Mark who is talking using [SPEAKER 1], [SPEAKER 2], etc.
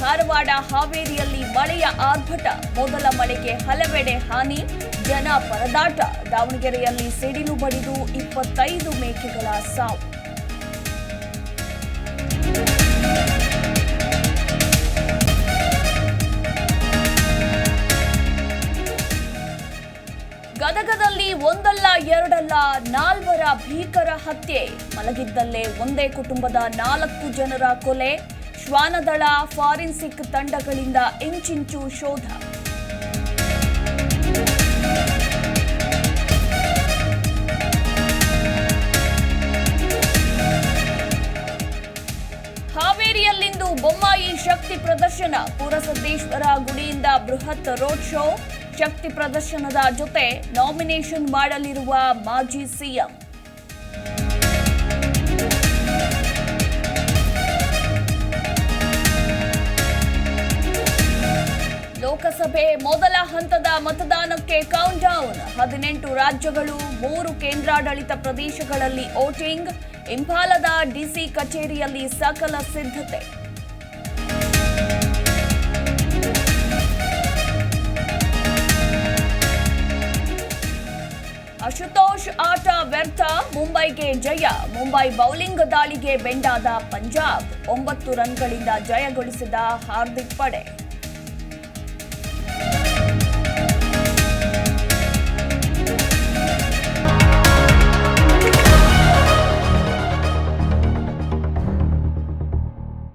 [SPEAKER 1] ಧಾರವಾಡ, ಹಾವೇರಿಯಲ್ಲಿ ಮಳೆಯ ಆರ್ಭಟ. ಮೊದಲ ಮಳೆಗೆ ಹಲವೆಡೆ ಹಾನಿ. ಜನ ಪರದಾಟ. ದಾವಣಗೆರೆಯಲ್ಲಿ ಸಿಡಿಲು ಬಡಿದು ಇಪ್ಪತ್ತೈದು ಮೇಕೆಗಳ ಸಾವು. ಗದಗದಲ್ಲಿ ಒಂದಲ್ಲ ಎರಡಲ್ಲ ನಾಲ್ವರ ಭೀಕರ ಹತ್ಯೆ. ಮಲಗಿದ್ದಲ್ಲೇ ಒಂದೇ ಕುಟುಂಬದ ನಾಲ್ಕು ಜನರ ಕೊಲೆ. ಶ್ವಾನದಳ ಫಾರೆನ್ಸಿಕ್ ತಂಡಗಳಿಂದ ಇಂಚಿಂಚು ಶೋಧ. ಹಾವೇರಿಯಲ್ಲಿಂದು ಬೊಮ್ಮಾಯಿ ಶಕ್ತಿ ಪ್ರದರ್ಶನ. ಪುರಸದ್ದೇಶ್ವರ ಗುಡಿಯಿಂದ ಬೃಹತ್ ರೋಡ್ ಶೋ. ಶಕ್ತಿ ಪ್ರದರ್ಶನದ ಜೊತೆ ನಾಮಿನೇಷನ್ ಮಾಡಲಿರುವ ಮಾಜಿ ಸಿಎಂ. ಲೋಕಸಭೆ ಮೊದಲ ಹಂತದ ಮತದಾನಕ್ಕೆ ಕೌಂಟ್ ಡೌನ್ ಹದಿನೆಂಟು ರಾಜ್ಯಗಳು, ಮೂರು ಕೇಂದ್ರಾಡಳಿತ ಪ್ರದೇಶಗಳಲ್ಲಿ ವೋಟಿಂಗ್. ಇಂಫಾಲದ ಡಿಸಿ ಕಚೇರಿಯಲ್ಲಿ ಸಕಲ ಸಿದ್ಧತೆ. ಅಶುತೋಷ್ ಆಟ ವ್ಯರ್ಥ, ಮುಂಬೈಗೆ ಜಯ. ಮುಂಬೈ ಬೌಲಿಂಗ್ ದಾಳಿಗೆ ಬೆಂಡಾದ ಪಂಜಾಬ್. ಒಂಬತ್ತು ರನ್ಗಳಿಂದ ಜಯಗೊಳಿಸಿದ ಹಾರ್ದಿಕ್ ಪಡೆ.